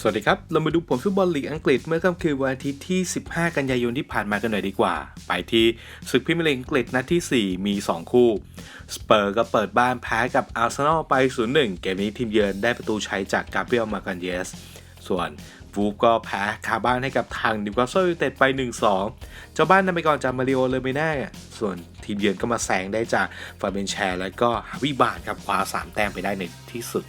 สวัสดีครับ เรามาดูผลฟุตบอลลีกอังกฤษเมื่อค่ำคืนวันอาทิตย์ที่ 15 กันยายนที่ผ่านมากันหน่อยดีกว่า ไปที่ศึกพรีเมียร์ลีกอังกฤษนัดที่ 4 มี 2 คู่ สเปอร์ก็เปิดบ้านแพ้กับอาร์เซนอลไป 0-1 เกมนี้ทีมเยือนได้ประตูชัยจากกาเบรียลมากันเยส ส่วนวูฟก็แพ้คาบ้านให้กับทางนิวคาสเซิลยูไนเต็ดไป 1-2 เจ้าบ้านนำไปก่อนจากมาริโอเลเมน่าส่วนทีมเยือนก็มาแซงได้จากฟาเบนแชร์ และก็ฮาวิบานครับคว้า3 แต้มไปได้ในที่สุด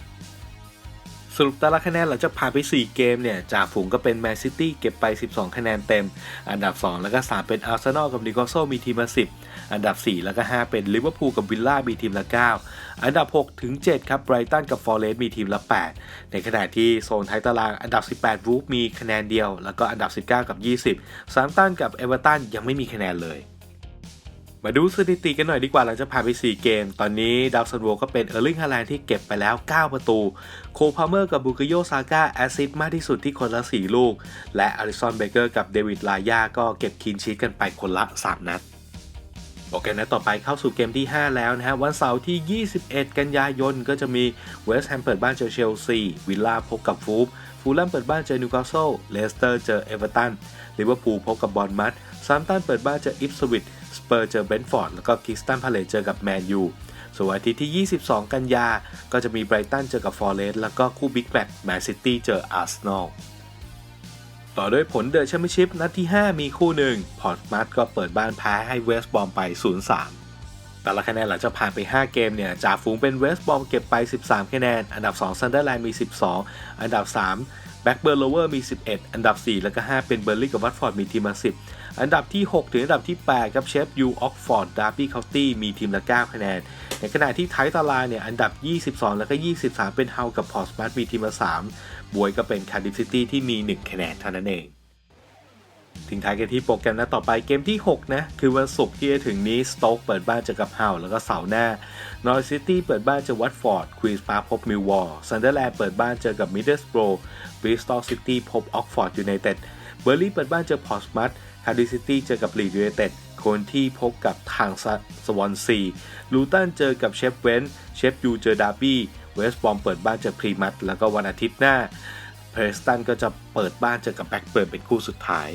สรุปแต่ละคะแนนหลังจากผ่านไป 4 เกมเนี่ยจ่าฝูงก็เป็นแมนซิตี้เก็บไป 12 คะแนนเต็ม อันดับ 2 แล้วก็ 3 เป็นอาร์เซนอลกับนิโคลโซมีทีมละ10 อันดับ 4 แล้วก็ 5 เป็นลิเวอร์พูลกับวิลล่ามีทีมละ 9 อันดับ 6 ถึง 7 ครับไบรตันกับฟอร์เรสต์มีทีมละ 8 ในขณะที่โซนท้ายตารางอันดับ 18 วูฟมีคะแนนเดียว แล้วก็อันดับ 19 กับ 20 ซามตันกับเอเวอร์ตันยังไม่มีคะแนนเลย มาดูสถิติกันหน่อยดีกว่าหลังจากผ่านไป 4 เกม ตอนนี้ดาวซันโวก็เป็นเออร์ลิงฮาแลนด์ที่เก็บไปแล้ว 9 ประตู โคพาเมอร์กับบุกโยซาก้าแอซิสต์มากที่สุดที่คนละ 4 ลูก และอาริสันเบเกอร์กับเดวิดลายาก็เก็บคีนชีตกันไปคนละ 3 นัดโอเคนะต่อไปเข้าสู่เกมที่ 5 แล้วนะฮะ วันเสาร์ที่ 21 กันยายนก็จะมีเวสต์แฮมเปิดบ้านเจอเชลซีวิลล่าพบกับฟูฟฟูลแลมเปิดบ้านเจอนิวคาสเซิลเลสเตอร์เจอเอเวอร์ตันลิเวอร์พูลพบกับบอลมัดซามตันเปิดบ้านเจออิฟสวิต สเปอร์เจอเบนฟอร์ดแล้วก็คิสตันพาเลตเจอกับแมนยูส่วนอาทิตย์ที่ 22 กันยา ก็จะมีไบรตันเจอกับฟอร์เรสต์แล้วก็คู่บิ๊กแมตช์แมนซิตี้เจออาร์เซนอลต่อด้วยผลเดอะแชมเปี้ยนชิพนัดที่ 5 มีคู่หนึ่ง พอร์ตมัตก็เปิดบ้านแพ้ให้เวสต์บอมไป 0-3 แต่ละคะแนนหลังจากผ่านไป 5 เกมเนี่ยจ่าฝูงเป็นเวสต์บอมเก็บไป 13 คะแนน อันดับ 2 ซันเดอร์แลนด์มี 12 อันดับ 3 แบ็กเบิร์นโลเวอร์มี 11 อันดับ 4 แล้วก็ 5 เป็นเบอร์ลี่กับวัตฟอร์ดมีทีมละ10 อันดับที่ 6 ถึงอันดับที่ 8 ครับเชฟยูออกฟอร์ดดาร์บี้เคาน์ตี้มีทีมละ 9 คะแนน ในขณะที่ท้ายตารางเนี่ย อันดับ 22 แล้วก็ 23 เป็นเฮากับพอร์สมาร์ทมีทีมละ 3 บวยก็เป็นคาร์ดิฟซิตี้ที่มี 1 คะแนนเท่านั้นเอง ทิ้งท้ายกันที่โปรแกรมนัดต่อไปเกมที่ 6 นะ คือวันศุกร์ที่จะถึงนี้สโต๊กเปิดบ้านเจอกับเฮาแล้วก็เสาร์หน้านอร์ซิตี้เปิดบ้านเจอวัตฟอร์ดควีนส์พาร์คพบมิลวอลซันเดอร์แลนด์เปิดบ้านเจอกับมิดเดิลสโบรบริสตอลซิตี้พบออกฟอร์ดยูไนเต็ดเบอร์ลี่เปิดบ้านเจอพอร์ตสมัตคาร์ดิซิตี้เจอกับลีดยูไนเต็ดโคนที่พบกับทางสวอนซีลูตันเจอกับเชฟเวนเชฟยูเจอดาร์บี้เวสต์บอมเปิดบ้านเจอพรีมัตแล้วก็วันอาทิตย์หน้าเพรสตันก็จะเปิดบ้านเจอกับแบ็กเบิร์นเป็นคู่สุดท้าย